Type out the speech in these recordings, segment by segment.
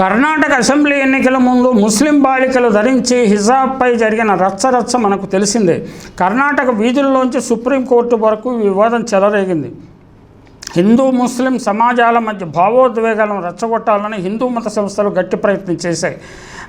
Karnataka assembly ఎన్నికల ముందు ముస్లిం బాలికలు ధరించి హిజాబ్పై జరిగిన రచ్చరచ్చ మనకు తెలిసిందే. కర్ణాటక వీధుల్లోంచి సుప్రీంకోర్టు వరకు వివాదం చెలరేగింది. హిందూ ముస్లిం సమాజాల మధ్య భావోద్వేగాలను రెచ్చగొట్టాలని హిందూ మత సంస్థలు గట్టి ప్రయత్నం చేశాయి.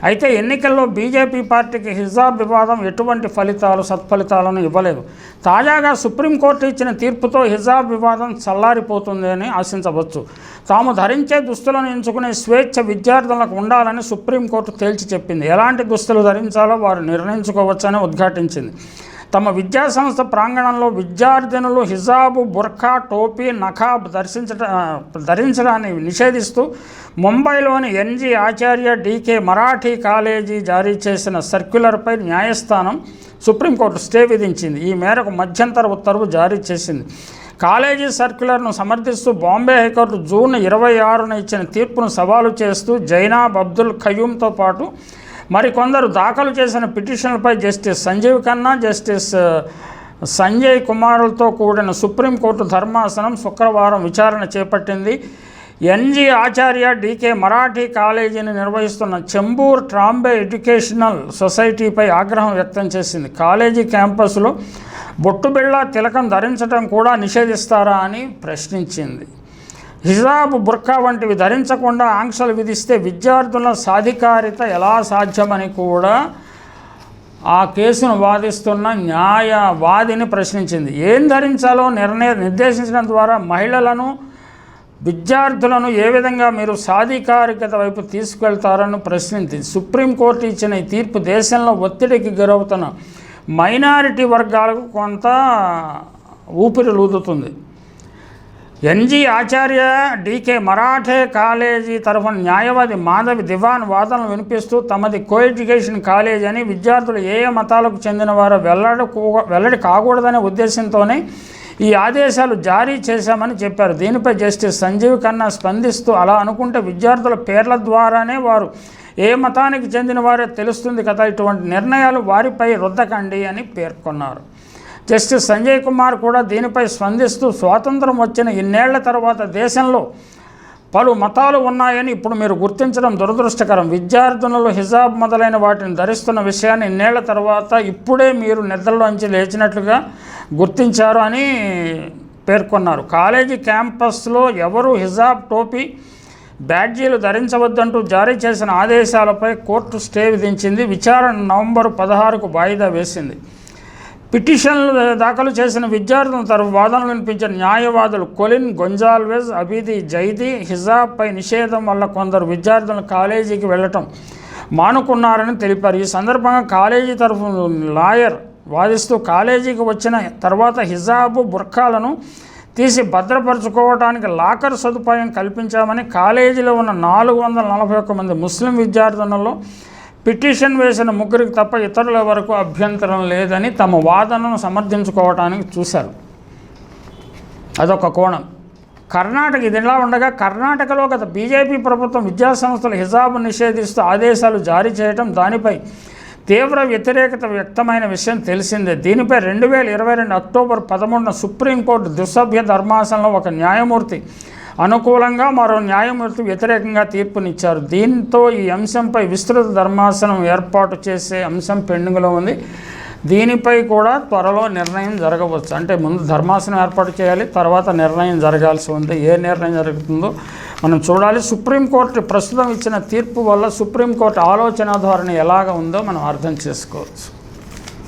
అయితే ఎన్నికల్లో బీజేపీ పార్టీకి హిజాబ్ వివాదం ఎటువంటి ఫలితాలు సత్ఫలితాలను ఇవ్వలేదు. తాజాగా సుప్రీంకోర్టు ఇచ్చిన తీర్పుతో హిజాబ్ వివాదం చల్లారిపోతుంది అని ఆశించవచ్చు. తాము ధరించే దుస్తులను ఎంచుకునే స్వేచ్ఛ విద్యార్థులకు ఉండాలని సుప్రీంకోర్టు తేల్చి చెప్పింది. ఎలాంటి దుస్తులు ధరించాలో వారు నిర్ణయించుకోవచ్చని ఉద్ఘాటించింది. తమ విద్యాసంస్థ ప్రాంగణంలో విద్యార్థినులు హిజాబు బుర్ఖా టోపీ నఖాబ్ దర్శించట ధరించడాన్ని నిషేధిస్తూ ముంబైలోని N G Acharya D K Marathi college జారీ చేసిన సర్క్యులర్పై న్యాయస్థానం సుప్రీంకోర్టు స్టే విధించింది. ఈ మేరకు మధ్యంతర ఉత్తర్వు జారీ చేసింది. కాలేజీ సర్క్యులర్ను సమర్థిస్తూ బాంబే హైకోర్టు జూన్ ఇరవై ఆరున ఇచ్చిన తీర్పును సవాలు చేస్తూ జైనాబ్ అబ్దుల్ ఖయూమ్తో పాటు మరికొందరు దాఖలు చేసిన పిటిషన్లపై జస్టిస్ సంజీవ్ ఖన్నా జస్టిస్ సంజయ్ కుమారులతో కూడిన సుప్రీంకోర్టు ధర్మాసనం శుక్రవారం విచారణ చేపట్టింది. ఎన్జి ఆచార్య డీకే మరాఠీ కాలేజీని నిర్వహిస్తున్న చెంబూర్ ట్రాంబే ఎడ్యుకేషనల్ సొసైటీపై ఆగ్రహం వ్యక్తం చేసింది. కాలేజీ క్యాంపస్లో బొట్టుబిళ్ళ తిలకం ధరించడం కూడా నిషేధిస్తారా అని ప్రశ్నించింది. హిజాబ్ బుర్కా వంటివి ధరించకుండా ఆంక్షలు విధిస్తే విద్యార్థుల సాధికారిత ఎలా సాధ్యమని కూడా ఆ కేసును వాదిస్తున్న న్యాయవాదిని ప్రశ్నించింది. ఏం ధరించాలో నిర్ణయ నిర్దేశించడం ద్వారా మహిళలను విద్యార్థులను ఏ విధంగా మీరు సాధికారికత వైపు తీసుకెళ్తారని ప్రశ్నించింది సుప్రీంకోర్టు ఇచ్చిన ఈ తీర్పు దేశంలో ఒత్తిడికి గురవుతున్న మైనారిటీ వర్గాలకు కొంత ఊపిరి లూదుతుంది. N G Acharya D K Marathe college తరఫున న్యాయవాది మాధవి దివాన్ వాదనలు వినిపిస్తూ తమది కో ఎడ్యుకేషన్ కాలేజ్ అని విద్యార్థులు ఏ ఏ మతాలకు చెందిన వారు వెల్లడి వెల్లడి కాకూడదనే ఉద్దేశంతోనే ఈ ఆదేశాలు జారీ చేశామని చెప్పారు. దీనిపై జస్టిస్ సంజీవ్ ఖన్నా స్పందిస్తూ అలా అనుకుంటే విద్యార్థుల పేర్ల ద్వారానే వారు ఏ మతానికి చెందిన వారే తెలుస్తుంది కదా. ఇటువంటి నిర్ణయాలు వారిపై రుద్దకండి అని పేర్కొన్నారు. జస్టిస్ సంజయ్ కుమార్ కూడా దీనిపై స్పందిస్తూ స్వాతంత్రం వచ్చిన ఇన్నేళ్ళ తర్వాత దేశంలో పలు మతాలు ఉన్నాయని ఇప్పుడు మీరు గుర్తించడం దురదృష్టకరం. విద్యార్థులలో హిజాబ్ మొదలైన వాటిని ధరిస్తున్న విషయాన్ని ఇన్నేళ్ళ తర్వాత ఇప్పుడే మీరు నిద్రలోంచి లేచినట్లుగా గుర్తించారు అని పేర్కొన్నారు. కాలేజీ క్యాంపస్లో ఎవరు హిజాబ్ టోపీ బ్యాడ్జీలు ధరించవద్దంటూ జారీ చేసిన ఆదేశాలపై కోర్టు స్టే విధించింది. విచారణ నవంబర్ పదహారుకు వాయిదా వేసింది. పిటిషన్లు దాఖలు చేసిన విద్యార్థుల తరఫు వాదనలు వినిపించిన న్యాయవాదులు కొలిన్ గొంజాల్వెజ్ అబీది జైదీ హిజాబ్పై నిషేధం వల్ల కొందరు విద్యార్థులు కాలేజీకి వెళ్ళటం మానుకున్నారని తెలిపారు. ఈ సందర్భంగా కాలేజీ తరఫు లాయర్ వాదిస్తూ కాలేజీకి వచ్చిన తర్వాత హిజాబు బుర్ఖాలను తీసి భద్రపరచుకోవడానికి లాకర్ సదుపాయం కల్పించామని కాలేజీలో ఉన్న నాలుగు వందల నలభై ఒక్క మంది ముస్లిం విద్యార్థులలో పిటిషన్ వేసిన ముగ్గురికి తప్ప ఇతరుల వరకు అభ్యంతరం లేదని తమ వాదనను సమర్థించుకోవటానికి చూశారు. అదొక కోణం. కర్ణాటక ఇది ఇలా ఉండగా కర్ణాటకలో గత బీజేపీ ప్రభుత్వం విద్యాసంస్థలు హిజాబ్ నిషేధిస్తూ ఆదేశాలు జారీ చేయడం దానిపై తీవ్ర వ్యతిరేకత వ్యక్తమైన విషయం తెలిసిందే. దీనిపై రెండు వేల ఇరవై రెండు అక్టోబర్ పదమూడున సుప్రీంకోర్టు దుస్సభ్య ధర్మాసనంలో ఒక న్యాయమూర్తి అనుకూలంగా మరో న్యాయమూర్తి వ్యతిరేకంగా తీర్పునిచ్చారు. దీంతో ఈ అంశంపై విస్తృత ధర్మాసనం ఏర్పాటు చేసే అంశం పెండింగ్లో ఉంది. దీనిపై కూడా త్వరలో నిర్ణయం జరగవచ్చు. అంటే ముందు ధర్మాసనం ఏర్పాటు చేయాలి తర్వాత నిర్ణయం జరగాల్సి ఉంది. ఏ నిర్ణయం జరుగుతుందో మనం చూడాలి. సుప్రీంకోర్టు ప్రస్తుతం ఇచ్చిన తీర్పు వల్ల సుప్రీంకోర్టు ఆలోచన ధోరణి ఎలాగ ఉందో మనం అర్థం చేసుకోవచ్చు.